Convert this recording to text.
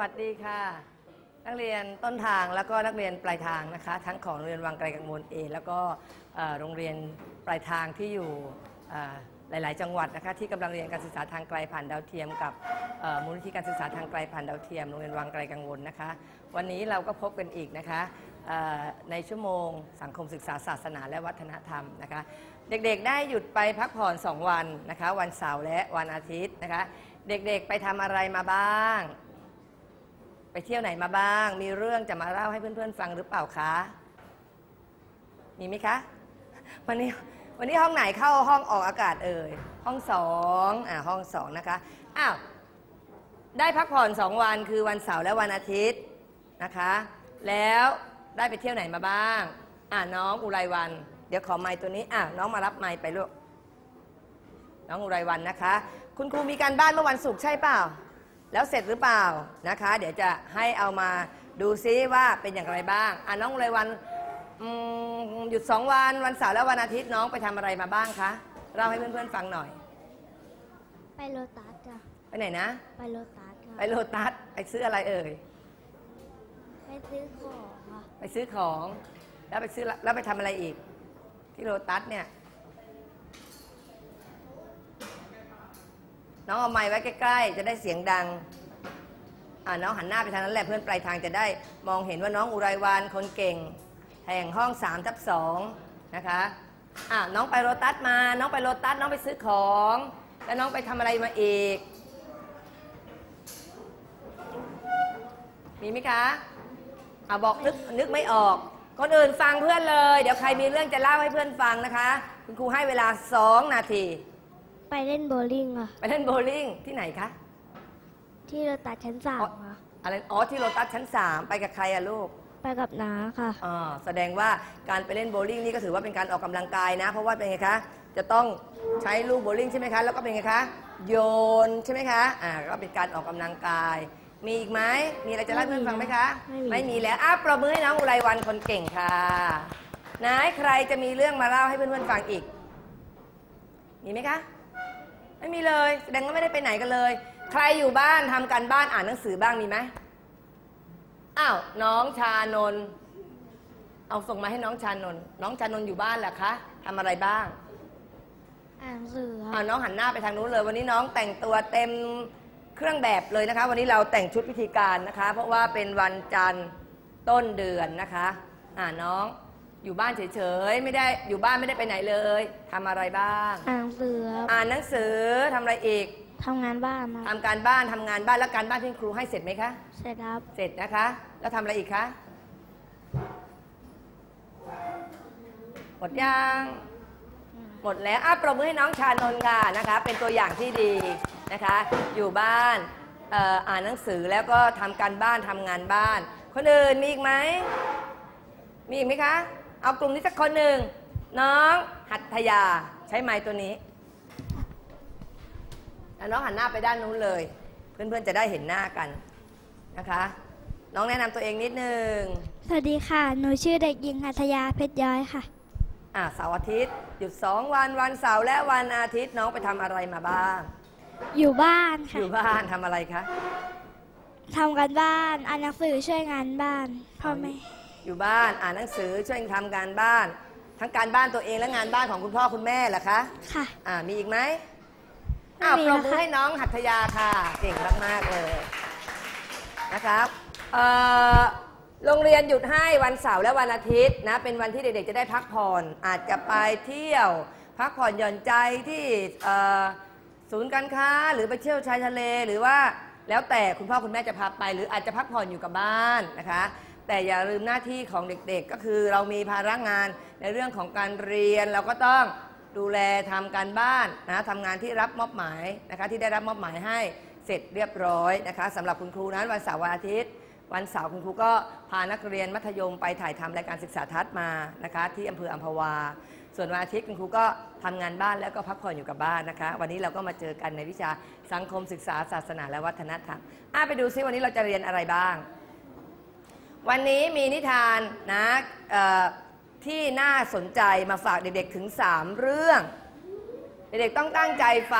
วัสดีค่ะ นักเรียนต้นทางแล้วก็นักเรียนปลายทางนะคะ ทั้งของโรงเรียนวังไกลกังวลเอแล้วก็โรงเรียนปลายทางที่อยู่หลาย ๆ จังหวัดนะคะที่กำลังเรียนการศึกษาทางไกลผ่านดาวเทียม กับมูลนิธิการศึกษาทางไกลผ่านดาวเทียมโรงเรียนวังไกลกังวลนะคะ วันนี้เราก็พบกันอีกนะคะในชั่วโมงสังคมศึกษาศาสนาและวัฒนธรรมนะคะ เด็ก ๆ ได้หยุดไปพักผ่อน 2 วันนะคะ วันเสาร์และวันอาทิตย์นะคะ เด็ก ๆ ไปทำอะไรมาบ้าง ไปเที่ยวไหนมาบ้าง มีเรื่องจะมาเล่าให้เพื่อนๆฟังหรือเปล่าคะ มีไหมคะ วันนี้วันนี้ห้องไหนเข้าห้องออกอากาศเอ่ย ห้องสองอ่าห้องสองนะคะ อ้าว ได้พักผ่อนสองวันคือวันเสาร์และวันอาทิตย์นะคะ แล้วได้ไปเที่ยวไหนมาบ้าง อ่าน้องอุไรวัน เดี๋ยวขอไม้ตัวนี้ อ่าน้องมารับไม้ไปลูก น้องอุไรวันนะคะ คุณครูมีการบ้านเมื่อวันศุกร์ใช่เปล่า แล้วเสร็จหรือเปล่านะคะ เดี๋ยวจะให้เอามาดูซิว่าเป็นอย่างไรบ้างอะน้องอุไรวันอืมหยุดสองวันวันเสาร์และวันอาทิตย์น้องไปทำอะไรมาบ้างคะเล่าให้เพื่อนๆฟังหน่อย ไปโลตัสจ้ะไปไหนนะ ไปโลตัสค่ะไปโลตัสไปซื้ออะไรเอ่ย ไปซื้อของค่ะไปซื้อของ แล้วไปซื้อแล้วไปทำอะไรอีก ที่โลตัสเนี่ย น้องเอาไม้ไว้ใกล้ ๆ จะได้เสียงดังน้องหันหน้าไปทางนั้นแหละเพื่อนปลายทางจะได้มองเห็นว่าน้องอุไรวานคนเก่ง แห่งห้อง3ทับ2นะคะอ่าน้องไปโลตัสมา น้องไปโลตัสน้องไปซื้อของ แล้วน้องไปทำอะไรมาอีก มีไหมคะอะบอกนึกนึกไม่ออกคนอื่นฟังเพื่อนเลย เดี๋ยวใครมีเรื่องจะเล่าให้เพื่อนฟังนะคะ คุณครูให้เวลา 2 นาที ไปเล่นโบว์ลิ่งค่ะ ไปเล่นโบว์ลิ่งที่ไหนคะ ที่โลตัสชั้นสามค่ะอะไรอ๋อที่โลตัสชั้น3ไปกับใครอะลูก ไปกับน้าค่ะอ่าแสดงว่าการไปเล่นโบว์ลิ่งนี่ก็ถือว่าเป็นการออกกำลังกายนะ เพราะว่าเป็นไงคะจะต้องใช้ลูกโบว์ลิ่งใช่ไหมคะแล้วก็เป็นไงคะโยนใช่ไหมคะอ่าก็เป็นการออกกำลังกาย มีอีกไหมมีอะไรจะเล่าให้เพื่อนฟังไหมคะไม่มีไม่มีแล้วอะปรบมือให้น้องอุไรวันคนเก่งค่ะไหนใครจะมีเรื่องมาเล่าให้เพื่อนๆฟังอีก มีไหมคะ ไม่มีเลยแสดงว่าไม่ได้ไปไหนกันเลย ใครอยู่บ้านทำการบ้านอ่านหนังสือบ้างมีไหมอ้าวน้องชานนท์เอาส่งมาให้น้องชานนท์น้องชานนท์อยู่บ้านเหรอคะทำอะไรบ้าง อ่านหนังสืออ้าค่ะวน้องหันหน้าไปทางนู้นเลย วันนี้น้องแต่งตัวเต็มเครื่องแบบเลยนะคะ วันนี้เราแต่งชุดพิธีการนะคะ เพราะว่าเป็นวันจันทร์ต้นเดือนนะคะ อ่าน้อง อยู่บ้านเฉยๆ ไม่ได้อยู่บ้านไม่ได้ไปไหนเลยทำอะไรบ้าง อ่านหนังสือครับอ่านหนังสือทำอะไรอีกทำงานบ้านนะทำการบ้านทำงานบ้านแล้วการบ้านที่ครูให้เสร็จไหมคะ เสร็จครับเสร็จนะคะ แล้วทำอะไรอีกคะหมดยังหมดแล้วอะปรบมือให้น้องชานนท์ค่ะนะคะ เป็นตัวอย่างที่ดีนะคะ อยู่บ้านเอ่ออ่านหนังสือแล้วก็ทำการบ้านทำงานบ้าน คนอื่นมีอีกไหมมีอีกไหมคะ เอากลุ่มนี้สักคนหนึ่งน้องหัตถยาใช้ไม้ตัวนี้แล้วน้องหันหน้าไปด้านนู้นเลย เพื่อนๆจะได้เห็นหน้ากันนะคะ น้องแนะนำตัวเองนิดนึงสวัสดีค่ะ หนูชื่อเด็กหญิงหัทยาเพชรย้อยค่ะ อ่าเสาร์อาทิตย์หยุดสองวันวันเสาร์และวันอาทิตย์น้องไปทำอะไรมาบ้าง อยู่บ้านอค่ะยู่บ้านทำอะไรคะทำกันบ้าน อ่านหนังสือช่วยงานบ้านพ่อแม่ อยู่บ้านอ่านหนังสือช่วยทำการบ้าน ทั้งการบ้านตัวเองและงานบ้านของคุณพ่อคุณแม่เหรอคะค่ะ อ่ามีอีกไหมไม่อ้าวมีปรบแล้วมือค่ะให้น้องหัตถยาค่ะเก่งมากๆเลยนะครับเอ่อโรงเรียนหยุดให้วันเสาร์และวันอาทิตย์นะเป็นวันที่เด็กๆจะได้พักผ่อนอาจจะไปเที่ยว พักผ่อนหย่อนใจที่เอ่อศูนย์การค้าหรือไปเที่ยวชายทะเลหรือว่าแล้วแต่คุณพ่อคุณแม่จะพาไป หรืออาจจะพักผ่อนอยู่กับบ้านนะคะ แต่อย่าลืมหน้าที่ของเด็กๆ ก็คือเรามีภาระงานในเรื่องของการเรียนเราก็ต้องดูแลทำการบ้านนะทำงานที่รับมอบหมายนะคะที่ได้รับมอบหมายให้เสร็จเรียบร้อยนะคะสำหรับคุณครูนั้นวันเสาร์วันอาทิตย์ วันเสาร์คุณครูก็พานักเรียนมัธยมไปถ่ายทำรายการศึกษาทัศน์มานะคะที่อำเภออัมพวา ส่วนวันอาทิตย์คุณครูก็ทำงานบ้านแล้วก็พักผ่อนอยู่กับบ้านนะคะ วันนี้เราก็มาเจอกันในวิชาสังคมศึกษาศาสนาและวัฒนธรรมอะไปดูซิวันนี้เราจะเรียนอะไรบ้าง วันนี้มีนิทานนะที่น่าสนใจมาฝากเด็กๆถึง 3 เรื่อง เด็กๆต้องตั้งใจฟัง